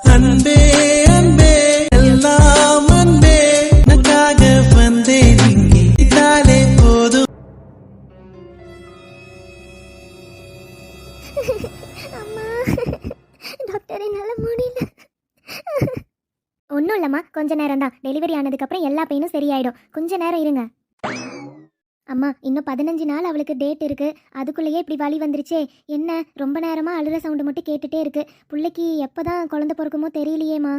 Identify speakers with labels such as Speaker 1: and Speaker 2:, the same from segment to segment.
Speaker 1: அன்பே அன்பே எல்லாம் அன்பே. உனக்காக வந்தேன் இங்கே. இதாலே போதும்.
Speaker 2: அம்மா டாக்டர் என்னால முடியல. ஒன்றும் இல்லைம்மா கொஞ்ச நேரம் தான் டெலிவரி ஆனதுக்கப்புறம் எல்லா பெயினும் சரியாயிடும். கொஞ்ச நேரம் இருங்க. அம்மா இன்னும் பதினஞ்சு நாள் அவளுக்கு டேட் இருக்கு. அதுக்குள்ளேயே இப்படி வலி வந்துருச்சே. என்ன ரொம்ப நேரமாக அழுகிற சவுண்டு மட்டும் கேட்டுட்டே இருக்கு. பிள்ளைக்கு எப்போ தான் குழந்த பிறக்குமோ தெரியலையேம்மா.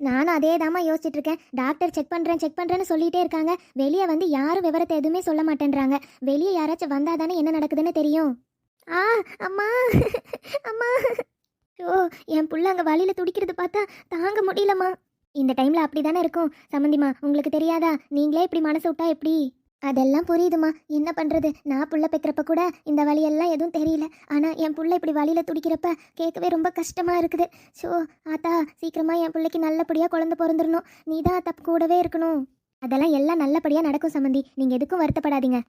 Speaker 2: நானும் அதே தாம்மா யோசிச்சுட்டு இருக்கேன் டாக்டர் செக் பண்ணுறேன் செக் பண்ணுறேன்னு சொல்லிட்டே இருக்காங்க. வெளியே வந்து யாரும் விவரத்தை எதுவுமே சொல்ல மாட்டேன்றாங்க. வெளியே யாராச்சும் வந்தால் தானே என்ன நடக்குதுன்னு தெரியும். ஆ அம்மா. அம்மா. ஓ என் புள்ள அங்கே வழியில் துடிக்கிறது பார்த்தா தாங்க முடியலம்மா. இந்த டைமில் அப்படி தானே இருக்கும். சம்மந்திமா உங்களுக்கு தெரியாதா? நீங்களே இப்படி மனசு விட்டா எப்படி? அதெல்லாம் புரியுதுமா. என்ன பண்ணுறது நான் புள்ள பெக்கிறப்ப கூட இந்த வழியெல்லாம் எதுவும் தெரியல. ஆனால் என் புள்ள இப்படி வழியில் துடிக்கிறப்ப கேட்கவே ரொம்ப கஷ்டமாக இருக்குது. ஸோ ஆத்தா சீக்கிரமாக என் பிள்ளைக்கு நல்லபடியாக குழந்தை பிறந்துடணும் நீ தான் தப்பு கூடவே இருக்கணும். அதெல்லாம் எல்லாம் நல்லபடியாக நடக்கும் சம்மந்தி நீங்கள் எதுக்கும் வருத்தப்படாதீங்க.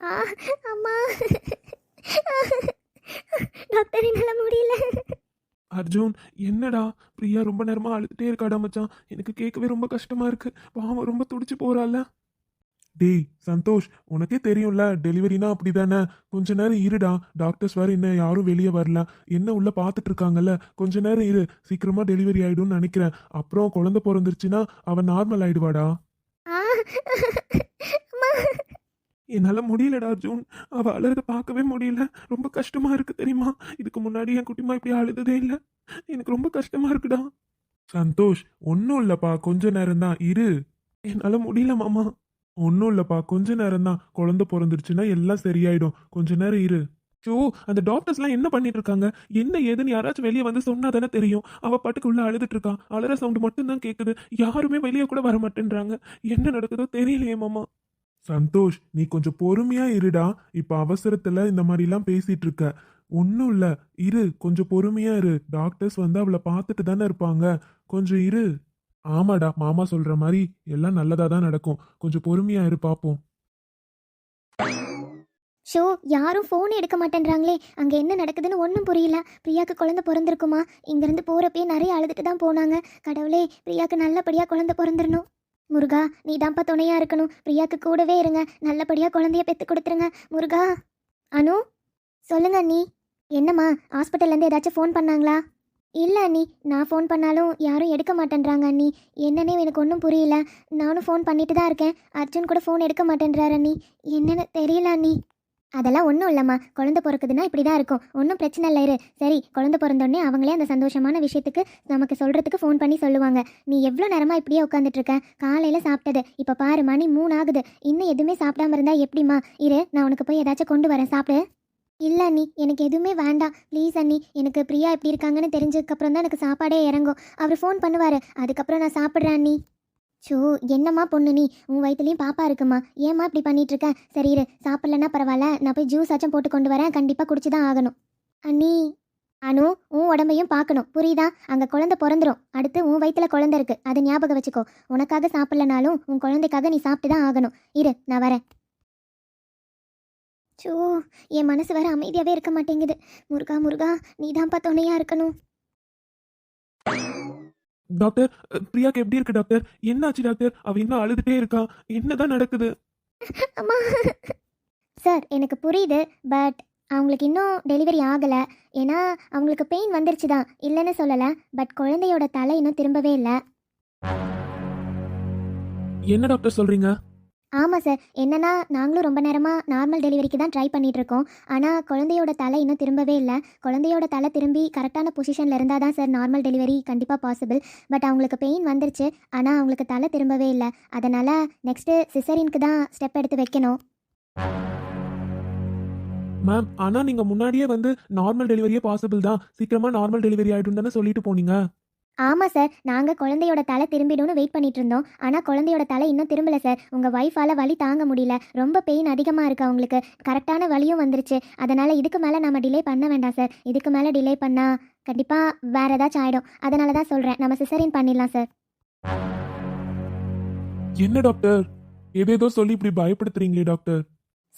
Speaker 2: ஆ அம்மா. டாக்டர் என்னால் முடியல.
Speaker 3: அர்ஜுன் என்னடா? பிரியா ரொம்ப நேரமா அழுதுட்டே இருக்காடா மச்சான். எனக்கு கேட்கவே ரொம்ப கஷ்டமா இருக்கு. பாவம் ரொம்ப துடிச்சு போறால டேய் சந்தோஷ் உனக்கே தெரியும்ல டெலிவரினா அப்படிதானே? கொஞ்ச நேரம் இருடா டாக்டர்ஸ் வேற இன்னும் யாரும் வெளியே வரல. என்ன உள்ள பார்த்துட்டு இருக்காங்கல்ல? கொஞ்ச நேரம் இரு சீக்கிரமா டெலிவரி ஆயிடும்னு நினைக்கிறேன். அப்புறம் குழந்தை பிறந்துருச்சுன்னா அவன் நார்மல் ஆயிடுவாடா. என்னால முடியலடா அர்ஜுன் அவ அழுறத பார்க்கவே முடியல. ரொம்ப கஷ்டமா இருக்கு தெரியுமா? இதுக்கு முன்னாடி என் குட்டிமா இப்படி அழுததே இல்ல. எனக்கு ரொம்ப கஷ்டமா இருக்குடா. சந்தோஷ் ஒன்றும் இல்லப்பா. கொஞ்ச நேரம் தான் இரு. என்னால முடியல மாமா. ஒன்றும் இல்லைப்பா. கொஞ்ச நேரம் தான் குழந்தை பிறந்துருச்சுன்னா எல்லாம் சரியாயிடும். கொஞ்ச நேரம் இரு. ஷோ அந்த டாக்டர்ஸ்லாம் என்ன பண்ணிட்டு இருக்காங்க? என்ன ஏதுன்னு யாராச்சும் வெளியே வந்து சொன்னா தானே தெரியும். அவ பாட்டுக்கு உள்ள அழுதுட்டு இருக்கான் அழுற சவுண்ட் மட்டும்தான் கேட்குது யாருமே வெளியே கூட வர மாட்டேன்றாங்க. என்ன நடக்குதோ தெரியலையே மாமா. சந்தோஷ் நீ கொஞ்சம் பொறுமையா இருடா. இப்ப அவசரத்துல இந்த மாதிரிலாம் பேசிட்டு இருக்க. ஒன்றும் இல்லை. இரு கொஞ்சம் பொறுமையா இரு. டாக்டர்ஸ் வந்து அவளை பார்த்துட்டு தானே இருப்பாங்க. கொஞ்சம் இரு. ஆமாடா மாமா சொல்ற மாதிரி எல்லாம் நல்லதா தான் நடக்கும். கொஞ்சம் பொறுமையா இரு பாப்போம்.
Speaker 2: ஷோ யாரும் ஃபோன் எடுக்க மாட்டேன்றாங்களே. அங்கே என்ன நடக்குதுன்னு ஒன்றும் புரியல. பிரியாக்கு குழந்தை பிறந்திருக்குமா? இங்கேருந்து போகிறப்பயே நிறைய அழுதுட்டு தான் போனாங்க. கடவுளே பிரியாக்கு நல்லபடியாக குழந்தை பிறந்துடணும். முருகா நீ தான்ப்பா துணையாக இருக்கணும். பிரியாக்கு கூடவே இருங்க. நல்லபடியாக குழந்தைய பெற்று கொடுத்துருங்க. முருகா அனு சொல்லுங்க அண்ணி. என்னம்மா ஹாஸ்பிட்டல்லேருந்து ஏதாச்சும் ஃபோன் பண்ணாங்களா? இல்லை அண்ணி நான் ஃபோன் பண்ணாலும் யாரும் எடுக்க மாட்டேன்றாங்க அண்ணி. என்னன்னே எனக்கு ஒன்றும் புரியல. நானும் ஃபோன் பண்ணிட்டு தான் இருக்கேன். அர்ஜுன் கூட ஃபோன் எடுக்க மாட்டேன்றார் அண்ணி. என்னன்னு தெரியல அண்ணி. அதெல்லாம் ஒன்றும் இல்லைம்மா. குழந்தை பிறக்குதுன்னா இப்படி தான் இருக்கும். ஒன்றும் பிரச்சனை இல்லை இரு. சரி குழந்தை பிறந்தோடனே அவங்களே அந்த சந்தோஷமான விஷயத்துக்கு நமக்கு சொல்கிறதுக்கு ஃபோன் பண்ணி சொல்லுவாங்க. நீ எவ்வளோ நேரமாக இப்படியே உட்காந்துட்டு இருக்க? காலையில் சாப்பிட்டது. இப்போ பாரு மணி மூணு ஆகுது இன்னும் எதுவுமே சாப்பிடாம இருந்தா எப்படிம்மா? இரு நான் உனக்கு போய் ஏதாச்சும் கொண்டு வரேன். சாப்பிடு. இல்லை அண்ணி எனக்கு எதுவுமே வேண்டாம். ப்ளீஸ் அண்ணி எனக்கு பிரியா எப்படி இருக்காங்கன்னு தெரிஞ்சதுக்கப்புறம் தான் எனக்கு சாப்பாடே இறங்கும். அவர் ஃபோன் பண்ணுவார். அதுக்கப்புறம் நான் சாப்பிட்றேன் அண்ணி. சோ என்னம்மா பொண்ணு நீ? உன் வயிற்றுலையும் பாப்பா இருக்குமா? ஏம்மா இப்படி பண்ணிட்டு இருக்க? சரி இரு சாப்பிட்லன்னா பரவாயில்ல. நான் போய் ஜூஸ் ஆச்சும் போட்டு கொண்டு வரேன். கண்டிப்பாக குடிச்சு தான் ஆகணும். அண்ணி அனு உன் உடம்பையும் பார்க்கணும் புரியுதா? அங்கே குழந்தை பிறந்துரும். அடுத்து உன் வயிற்றுல குழந்தை இருக்கு. அதை ஞாபகம் வச்சுக்கோ. உனக்காக சாப்பிட்லனாலும் உன் குழந்தைக்காக நீ சாப்பிட்டு தான் ஆகணும். இரு நான் வரேன். ஷோ என் மனசு வேற அமைதியாகவே இருக்க மாட்டேங்குது. முருகா முருகா நீ தான்ப்பா துணையாக இருக்கணும்.
Speaker 3: டாக்டர் பிரியாக்கு எப்படி இருக்கு டாக்டர்? என்னாச்சு டாக்டர்? அவ இன்னும் அழுதுட்டே இருக்கா. என்னதான் நடக்குது?
Speaker 2: அம்மா. சார் எனக்கு புரியுது பட் அவங்களுக்கு இன்னும் டெலிவரி ஆகலை. ஏன்னா அவங்களுக்கு பெயின் வந்துருச்சு தான். இல்லைன்னு சொல்லலை பட் குழந்தையோட தலை இன்னும் திரும்பவே இல்லை.
Speaker 3: என்ன டாக்டர் சொல்றீங்க?
Speaker 2: ஆமாம் சார். என்னென்னா நாங்களும் ரொம்ப நேரமாக நார்மல் டெலிவரிக்கு தான் ட்ரை பண்ணிகிட்ருக்கோம் இருக்கோம் ஆனால் குழந்தையோட தலை இன்னும் திரும்பவே இல்லை. குழந்தையோட தலை திரும்பி கரெக்டான பொசிஷனில் இருந்தால் தான் சார் நார்மல் டெலிவரி கண்டிப்பாக பாசிபிள் பட் அவங்களுக்கு பெயின் வந்துருச்சு. ஆனால் அவங்களுக்கு தலை திரும்பவே இல்லை. அதனால் நெக்ஸ்ட்டு சிசரினுக்கு தான் ஸ்டெப் எடுத்து வைக்கணும்.
Speaker 3: மேம் ஆனால் நீங்கள் முன்னாடியே வந்து நார்மல் டெலிவரியே பாசிபிள் தான். சீக்கிரமாக நார்மல் டெலிவரி ஆயிடும் தானே சொல்லிட்டு போனீங்க?
Speaker 2: ஆமாம் சார். நாங்கள் குழந்தையோட தலை திரும்பிடும்னு வெயிட் பண்ணிட்டு இருந்தோம். ஆனால் குழந்தையோட தலை இன்னும் திரும்பல சார். உங்கள் ஒய்ஃபால் வலி தாங்க முடியல. ரொம்ப பெயின் அதிகமாக இருக்கு அவங்களுக்கு. கரெக்டான வலியும் வந்துருச்சு. அதனால் இதுக்கு மேலே நம்ம டிலே பண்ண வேண்டாம் சார். இதுக்கு மேலே டிலே பண்ணால் கண்டிப்பாக வேறு ஏதாச்சும் ஆகிடும் அதனால தான் சொல்கிறேன் நம்ம சிசரின் பண்ணிடலாம் சார்.
Speaker 3: என்ன டாக்டர் ஏதேதோ சொல்லி இப்படி பயப்படுத்துறீங்களே டாக்டர்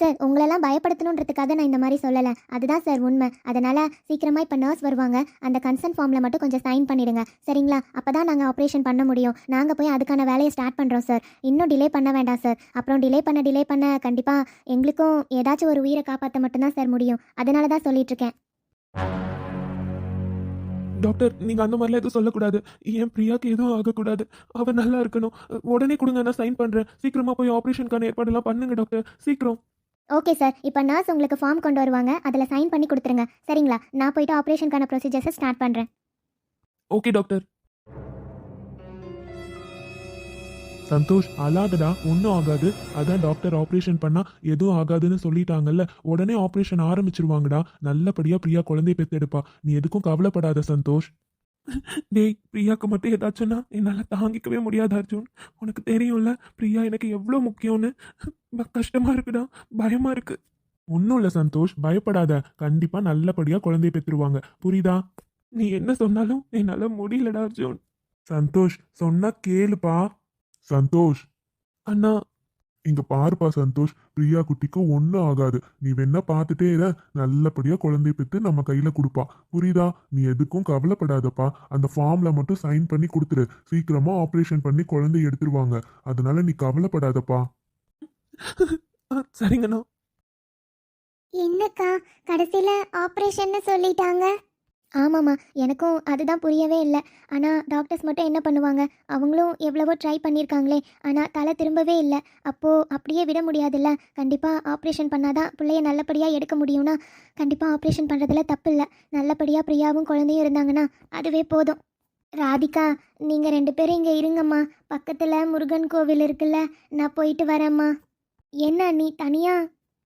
Speaker 2: சார் உங்களெல்லாம் பயப்படுத்தணுன்றதுக்காக நான் இந்த மாதிரி சொல்லலை. அதுதான் சார் உண்மை. அதனால் சீக்கிரமாக இப்போ நர்ஸ் வருவாங்க. அந்த கன்சர்ன் ஃபார்மில் மட்டும் கொஞ்சம் சைன் பண்ணிடுங்க. சரிங்களா? அப்போ தான் நாங்கள் ஆப்ரேஷன் பண்ண முடியும். நாங்கள் போய் அதுக்கான வேலையை ஸ்டார்ட் பண்ணுறோம் சார். இன்னும் டிலே பண்ண வேண்டாம் சார். அப்புறம் டிலே பண்ண டிலே பண்ண கண்டிப்பாக எங்களுக்கும் ஏதாச்சும் ஒரு உயிரை காப்பாற்ற மட்டும்தான் சார் முடியும். அதனால தான் சொல்லிட்டு இருக்கேன்.
Speaker 3: டாக்டர் நீங்க அந்த மாதிரிலாம் எதுவும் சொல்லக்கூடாது. ஏன் பிரியாக்கு எதுவும் ஆகக்கூடாது? அவ நல்லா இருக்கணும். உடனே கொடுங்க நான் சைன் பண்றேன். சீக்கிரமா போய் ஆபரேஷனுக்கான ஏற்பாடெல்லாம் பண்ணுங்க டாக்டர். சீக்கிரம்.
Speaker 2: ஓகே சார் இப்போ நர்ஸ் உங்களுக்கு ஃபார்ம் கொண்டு வருவாங்க. அதில் சைன் பண்ணி கொடுத்துருங்க. சரிங்களா? நான் போயிட்டு ஆப்ரேஷனுக்கான ப்ரொசீஜர்ஸை ஸ்டார்ட் பண்ணுறேன்
Speaker 3: ஓகே டாக்டர் சந்தோஷ் அழாதடா. ஒன்றும் ஆகாது. அதான் டாக்டர் ஆப்ரேஷன் பண்ணா எதுவும் ஆகாதுன்னு சொல்லிட்டாங்கல்ல. உடனே ஆப்ரேஷன் ஆரம்பிச்சிருவாங்கடா. நல்லபடியா பிரியா குழந்தை பெற்றெடுப்பா நீ எதுக்கும் கவலைப்படாத சந்தோஷ். டேய் பிரியாவுக்கு மட்டும் ஏதாச்சும்னா என்னால் தாங்கிக்கவே முடியாது அர்ஜுன். உனக்கு தெரியும்ல பிரியா எனக்கு எவ்வளோ முக்கியம்னு. கஷ்டமாக கஷ்டமா இருக்குடா இருக்குது ஒன்றும் இல்லை சந்தோஷ். பயப்படாத. கண்டிப்பாக நல்லபடியாக குழந்தைய பெற்றுருவாங்க. புரியுதா? நீ என்ன சொன்னாலும் என்னால் முடியலடா அர்ஜுன். சந்தோஷ் சொன்னா கேளுப்பா. சந்தோஷ். அண்ணா இங்க பாருப்பா சந்தோஷ் பிரியா குட்டிக்கு ஒன்றும் ஆகாது. நீ வேணா பார்த்துட்டே இரு. நல்லபடியா குழந்தை பெற்று நம்ம கையில கொடுப்பா. புரியுதா? நீ எதுக்கும் கவலைப்படாதப்பா. அந்த ஃபார்ம்ல மட்டும் சைன் பண்ணி கொடுத்துரு. சீக்கிரமா ஆபரேஷன் பண்ணி குழந்தை எடுத்துருவாங்க. அதனால நீ கவலைப்படாதப்பா. சரிங்கண்ணா.
Speaker 2: என்னக்கா கடைசியில் ஆப்ரேஷன்னு சொல்லிட்டாங்க. ஆமாம்மா எனக்கும் அதுதான் புரியவே இல்லை. ஆனால் டாக்டர்ஸ் மட்டும் என்ன பண்ணுவாங்க? அவங்களும் எவ்வளவோ ட்ரை பண்ணியிருக்காங்களே ஆனால் தலை திரும்பவே இல்லை. அப்போது அப்படியே விட முடியாதுல்ல? கண்டிப்பாக ஆப்ரேஷன் பண்ணாதான் பிள்ளைய நல்லபடியாக எடுக்க முடியும்னா கண்டிப்பாக ஆப்ரேஷன் பண்ணுறதுல தப்பு இல்லை. நல்லபடியாக பிரியாவும் குழந்தையும் இருந்தாங்கன்னா அதுவே போதும். ராதிகா நீங்கள் ரெண்டு பேரும் இங்கே இருங்கம்மா. பக்கத்தில் முருகன் கோவில் இருக்குல்ல. நான் போயிட்டு வரேம்மா. என்ன நீ தனியாக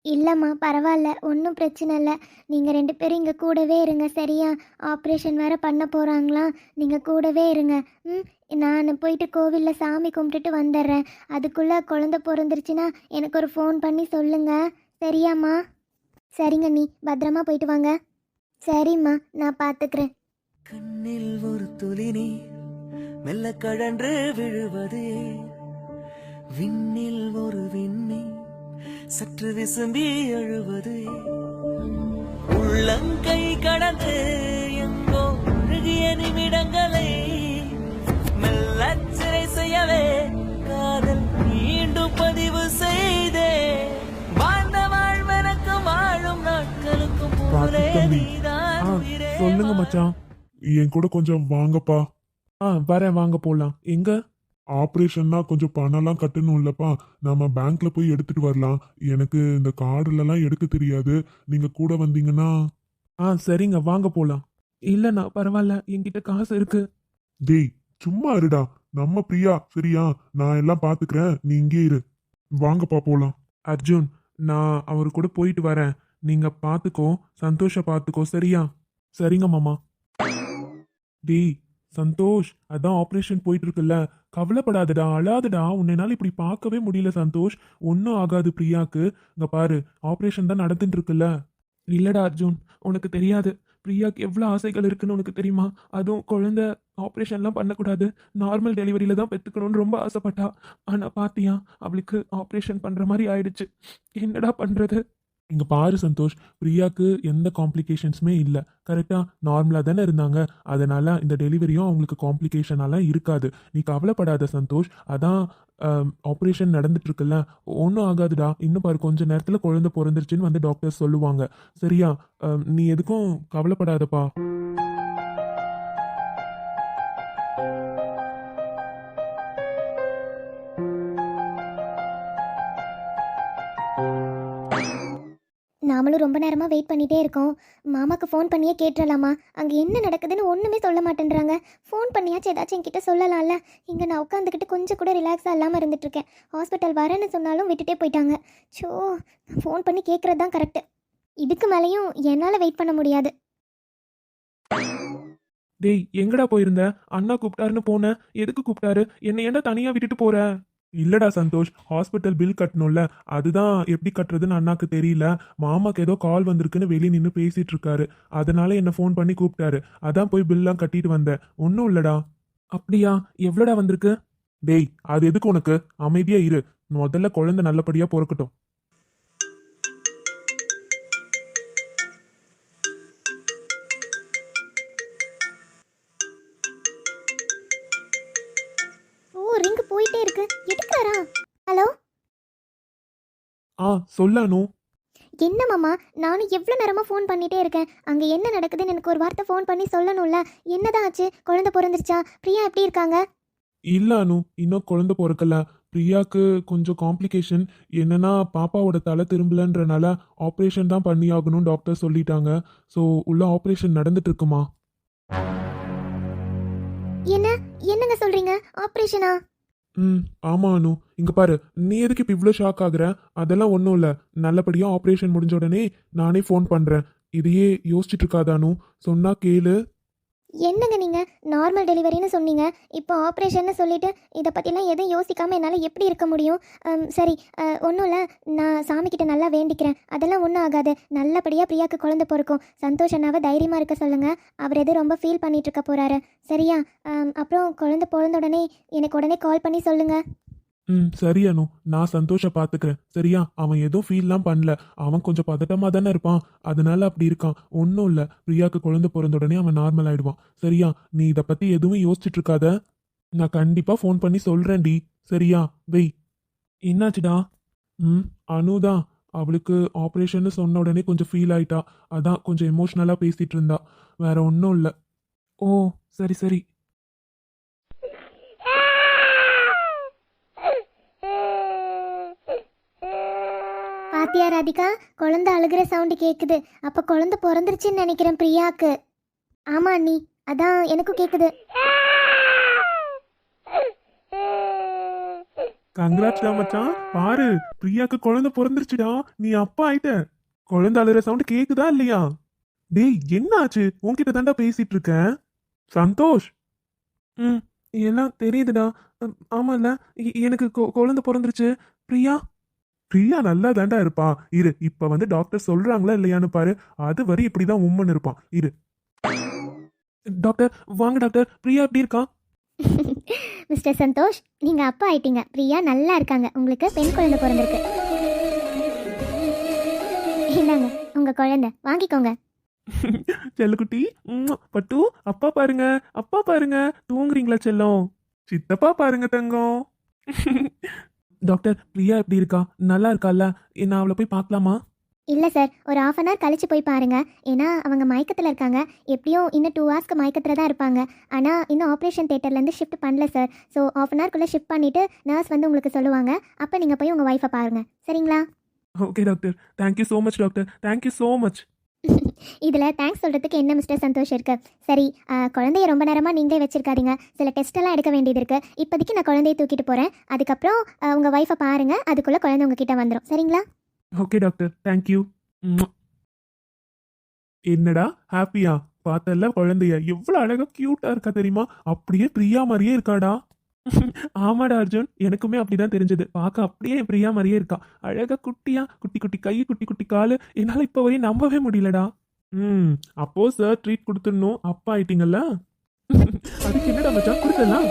Speaker 2: இல்லைம்மா பரவாயில்ல. ஒன்றும் பிரச்சனை இல்லை. நீங்கள் ரெண்டு பேரும் இங்கே கூடவே இருங்க சரியா? ஆப்ரேஷன் வேறு பண்ண போகிறாங்களா நீங்கள் கூடவே இருங்க. ம் நான் போயிட்டு கோவிலில் சாமி கும்பிட்டுட்டு வந்துடுறேன் அதுக்குள்ளே குழந்த பிறந்துருச்சுன்னா எனக்கு ஒரு ஃபோன் பண்ணி சொல்லுங்கள் சரியாம்மா? சரிங்க நீ பத்திரமா போயிட்டு வாங்க. சரிம்மா நான் பார்த்துக்கிறேன்
Speaker 1: கண்ணில் ஒரு துளி நீர் மெல்ல கழன்று விழுவது. விண்ணில் ஒரு விண்ணி சற்று விசும்பி அழுவது உள்ளங்கை கடந்து எங்கோ அழுகிய நிமிடங்களை மெல்ல சிறை செய்யவே காதல் மீண்டும் பதிவு செய்தே. வாழ்ந்த வாழ்வனுக்கு வாழும் நாட்களுக்கும் போலே. நீதான்
Speaker 3: சொல்லுங்க மச்சான். என் கூட கொஞ்சம் வாங்கப்பா. ஆ வரேன் வாங்க போலாம். எங்க? ஆப்ரேஷன்னா கொஞ்சம் பணம்லாம் கட்டணும் இல்லப்பா நம்ம பேங்க்ல போய் எடுத்துட்டு வரலாம். எனக்கு இந்த கார்டுலலாம் எடுக்க தெரியாது. நீங்க கூட வந்தீங்கன்னா? ஆ சரிங்க. வாங்க போலாம். இல்லண்ணா பரவாயில்ல என்கிட்ட காசு இருக்கு. டேய் சும்மா இருடா. நம்ம பிரியா. சரியா? நான் எல்லாம் பாத்துக்கிறேன். நீ இங்கே இரு. வாங்கப்பா போலாம். அர்ஜுன் நான் அவர் கூட போயிட்டு வரேன். நீங்க பாத்துக்கோ. சந்தோஷ பாத்துக்கோ. சரியா? சரிங்க மாமா. டேய் சந்தோஷ் அதான் ஆப்ரேஷன் போயிட்டு இருக்குல்ல கவலைப்படாதடா அழாதடா. உன்னால் இப்படி பார்க்கவே முடியல சந்தோஷ். ஒன்றும் ஆகாது பிரியாக்கு. இங்க பாரு ஆப்ரேஷன் தான் நடந்துட்டு இருக்குல்ல இல்லடா அர்ஜுன் உனக்கு தெரியாது. பிரியாக்கு எவ்வளோ ஆசைகள் இருக்குன்னு உனக்கு தெரியுமா? அதுவும் குழந்த ஆப்ரேஷன்லாம் பண்ணக்கூடாது. நார்மல் டெலிவரியில தான் பெற்றுக்கணும்னு ரொம்ப ஆசைப்பட்டா. ஆனால் பாத்தியா அவளுக்கு ஆப்ரேஷன் பண்ணுற மாதிரி ஆயிடுச்சு. என்னடா பண்ணுறது இங்கே பாரு சந்தோஷ் பிரியாவுக்கு எந்த காம்ப்ளிகேஷன்ஸுமே இல்லை. கரெக்டாக நார்மலாக தானே இருந்தாங்க. அதனால் இந்த டெலிவரியும் அவங்களுக்கு காம்ப்ளிகேஷனாலாம் இருக்காது. நீ கவலைப்படாத சந்தோஷ் அதான் ஆப்ரேஷன் நடந்துட்டுருக்குல்ல. ஒன்றும் ஆகாதுடா. இன்னும் பாரு கொஞ்சம் நேரத்தில் குழந்தை பிறந்துருச்சுன்னு வந்து டாக்டர் சொல்லுவாங்க. சரியா? நீ எதுக்கும் கவலைப்படாதப்பா.
Speaker 2: ரொம்ப நேரமாக வெயிட் பண்ணிகிட்டே இருக்கோம். மாமாக்கு ஃபோன் பண்ணியே கேட்டுடலாமா அங்கே என்ன நடக்குதுன்னு ஒன்றுமே சொல்ல மாட்டேன்றாங்க. ஃபோன் பண்ணியாச்சும் ஏதாச்சும் என்கிட்ட சொல்லலாம்ல. இங்கே நான் உட்காந்துக்கிட்டு கொஞ்சம் கூட ரிலாக்ஸாக இல்லாமல் இருந்துட்டுருக்கேன். ஹாஸ்பிட்டல் வரேன்னு சொன்னாலும் விட்டுட்டே போயிட்டாங்க. ஸோ ஃபோன் பண்ணி கேட்குறது தான் கரெக்டு இதுக்கு மேலேயும் என்னால் வெயிட் பண்ண முடியாது.
Speaker 3: டேய் எங்கடா போயிருந்த? அண்ணா கூப்பிட்டாருன்னு போனேன் எதுக்கு கூப்பிட்டாரு? என்னை ஏன்டா தனியாக விட்டுட்டு போகிற இல்லடா சந்தோஷ் ஹாஸ்பிட்டல் பில் கட்டணும்ல. அதுதான் எப்படி கட்டுறதுன்னு அண்ணாக்கு தெரியல. மாமாக்கு ஏதோ கால் வந்திருக்குன்னு வெளியே நின்று பேசிட்டு இருக்காரு. அதனால என்ன ஃபோன் பண்ணி கூப்பிட்டாரு. அதான் போய் பில்லாம் கட்டிட்டு வந்தேன். ஒன்றும் இல்லடா. அப்படியா? எவ்வளோடா வந்திருக்கு? டேய் அது எதுக்கு உனக்கு? அமைதியா இரு. முதல்ல குழந்தை நல்லபடியா பிறக்கட்டும். சொல்லானு
Speaker 2: என்ன மாமா? நானும் எவ்வளோ நேரமாக ஃபோன் பண்ணிட்டே இருக்கேன். அங்கே என்ன நடக்குதுன்னு எனக்கு ஒரு வார்த்தை ஃபோன் பண்ணி சொல்லணும்ல. என்னதான் ஆச்சு? குழந்தை பிறந்துருச்சா? பிரியா எப்படி இருக்காங்க?
Speaker 3: இல்ல அனு இன்னும் குழந்தை பிறக்கல. பிரியாக்கு கொஞ்சம் காம்ப்ளிகேஷன் என்னன்னா பாப்பாவோட தலை திரும்பலன்றனால ஆப்ரேஷன் தான் பண்ணி ஆகணும் டாக்டர் சொல்லிட்டாங்க. ஸோ உள்ள ஆப்ரேஷன் நடந்துட்டு இருக்குமா?
Speaker 2: என்ன? என்னங்க சொல்றீங்க? ஆப்ரேஷனா
Speaker 3: ம். ஆமா அனு. இங்க பாரு நீ எதுக்கு இப்போ இவ்வளோ ஷாக் ஆகுற? அதெல்லாம் ஒன்றும் இல்லை. நல்லபடியாக ஆப்ரேஷன் முடிஞ்ச உடனே நானே ஃபோன் பண்ணுறேன் இதையே யோசிச்சுட்டு இருக்காத அனு. சொன்னா கேளு.
Speaker 2: என்னங்க நீங்கள் நார்மல் டெலிவரின்னு சொன்னீங்க. இப்போ ஆப்ரேஷன்னு சொல்லிட்டு இதை பற்றிலாம் எதுவும் யோசிக்காமல் என்னால் எப்படி இருக்க முடியும்? சரி ஒன்றும் இல்லை. நான் சாமிக்கிட்ட நல்லா வேண்டிக்கிறேன். அதெல்லாம் ஒன்றும் ஆகாது. நல்லபடியாக பிரியாக்கு குழந்தை பிறக்கும். சந்தோஷனாவை தைரியமாக இருக்க சொல்லுங்கள் அவர் எது ரொம்ப ஃபீல் பண்ணிகிட்ருக்க போகிறாரு சரியா? அப்புறம் குழந்தை பிறந்த உடனே எனக்கு உடனே கால் பண்ணி சொல்லுங்கள்
Speaker 3: ம். சரி அனு. நான் சந்தோஷ பார்த்துக்கிறேன் சரியா? அவன் எதுவும் ஃபீல்லாம் பண்ணல. அவன் கொஞ்சம் பதட்டமாக தானே இருப்பான். அதனால அப்படி இருக்கான். ஒன்றும் இல்லை. பிரியாக்கு குழந்தை பிறந்த உடனே அவன் நார்மல் ஆயிடுவான். சரியா? நீ இதை பற்றி எதுவும் யோசிச்சுட்டு இருக்காத. நான் கண்டிப்பாக ஃபோன் பண்ணி சொல்கிறேன்டி சரியா? வெய். என்னாச்சுடா? ம் அனுதான் அவளுக்கு ஆப்ரேஷன்னு சொன்ன உடனே கொஞ்சம் ஃபீல் ஆயிட்டா. அதான் கொஞ்சம் எமோஷ்னலாக பேசிட்டு இருந்தா. வேற ஒன்றும் இல்லை. ஓ சரி சரி.
Speaker 2: பாத்தியா ராதிகா குழந்தை அழுகிற சவுண்டு கேட்குது அப்போ குழந்தை பிறந்துருச்சுன்னு நினைக்கிறேன் பிரியாக்கு. ஆமா அண்ணி. அதான் எனக்கும் கேட்குது
Speaker 3: கங்க்ராட்ஸ்டா மச்சான். பாரு பிரியாக்கு குழந்தை பிறந்துருச்சுடா. நீ அப்பா ஆயிட்ட. குழந்தை அழுகிற சவுண்டு கேக்குதா இல்லையா? டேய் என்ன ஆச்சு உன்கிட்ட தாண்டா பேசிட்டு இருக்கேன். சந்தோஷ். ம் எல்லாம் தெரியுதுடா. ம், எனக்கு கொ- குழந்தை பிறந்துருச்சு. பிரியா பிரியா நல்லா தாண்டா இருப்பா இரு இப்ப வந்து டாக்டர் சொல்றாங்களா இல்லையான்னு பாரு. அது வரை இப்படிதான் உம்மன் இருப்பான். இரு. டாக்டர் வாங்க டாக்டர் பிரியா எப்படி இருக்கா?
Speaker 2: மிஸ்டர் சந்தோஷ் நீங்க அப்பா ஆயிட்டீங்க. பிரியா நல்லா இருக்காங்க. உங்களுக்கு பெண் குழந்தை பிறந்திருக்கு. இந்தாங்க உங்க குழந்தை. வாங்கிக்கோங்க.
Speaker 3: செல்லக்குட்டி. பட்டு அப்பா பாருங்க. அப்பா பாருங்க. தூங்குறீங்களா செல்லம்? சித்தப்பா பாருங்க தங்கம். டாக்டர் பிரியா எப்படி இருக்கா? நல்லா இருக்கால்ல நான் அவளை போய் பார்க்கலாமா?
Speaker 2: இல்லை சார் ஒரு ஆஃப் அன் ஹவர் கழிச்சு போய் பாருங்க. ஏன்னா அவங்க மயக்கத்தில் இருக்காங்க. எப்படியும் இன்னும் டூ ஹவர்ஸ்க்கு மயக்கத்தில் தான் இருப்பாங்க. ஆனால் இன்னும் ஆப்ரேஷன் தேட்டர்லேருந்து ஷிஃப்ட் பண்ணல சார். ஸோ ஆஃப் அன் ஹவர்க்குள்ளே ஷிஃப்ட் பண்ணிவிட்டு நர்ஸ் வந்து உங்களுக்கு சொல்லுவாங்க. அப்போ நீங்கள் போய் உங்கள் ஒய்ஃபை பாருங்கள் சரிங்களா?
Speaker 3: Okay doctor thank you so much doctor thank you so much
Speaker 2: இதில் தேங்க்ஸ் சொல்கிறதுக்கு என்ன மிஸ்டர் சந்தோஷ் இருக்கு? சரி குழந்தைய ரொம்ப நேரமாக நீங்களே வச்சுருக்காதீங்க. சில டெஸ்ட்டெல்லாம் எடுக்க வேண்டியது இருக்குது இப்போதைக்கு நான் குழந்தைய தூக்கிட்டு போகிறேன் அதுக்கப்புறம் உங்கள் ஒய்ஃபை பாருங்கள் அதுக்குள்ளே குழந்தை உங்ககிட்ட வந்துடும் சரிங்களா?
Speaker 3: ஓகே டாக்டர் தேங்க்யூ என்னடா? ஹாப்பியா பார்த்தல குழந்தைய. எவ்வளோ அழகாக க்யூட்டாக இருக்கா தெரியுமா? அப்படியே பிரியா மாதிரியே இருக்காடா. ஆமாடா அர்ஜுன் எனக்குமே அப்படிதான் தெரிஞ்சது. பார்க்க அப்படியே பிரியா மாதிரியே இருக்கா. அழகா குட்டியா குட்டி குட்டி கை குட்டி குட்டி காலு. என்னால இப்ப வரையும் நம்பவே முடியலடா. ம் அப்போ சார் ட்ரீட் கொடுத்துடணும். அப்பா ஆயிட்டீங்கல்ல? அதுக்கு என்னடா மச்சான்? கொடுத்துடலாம்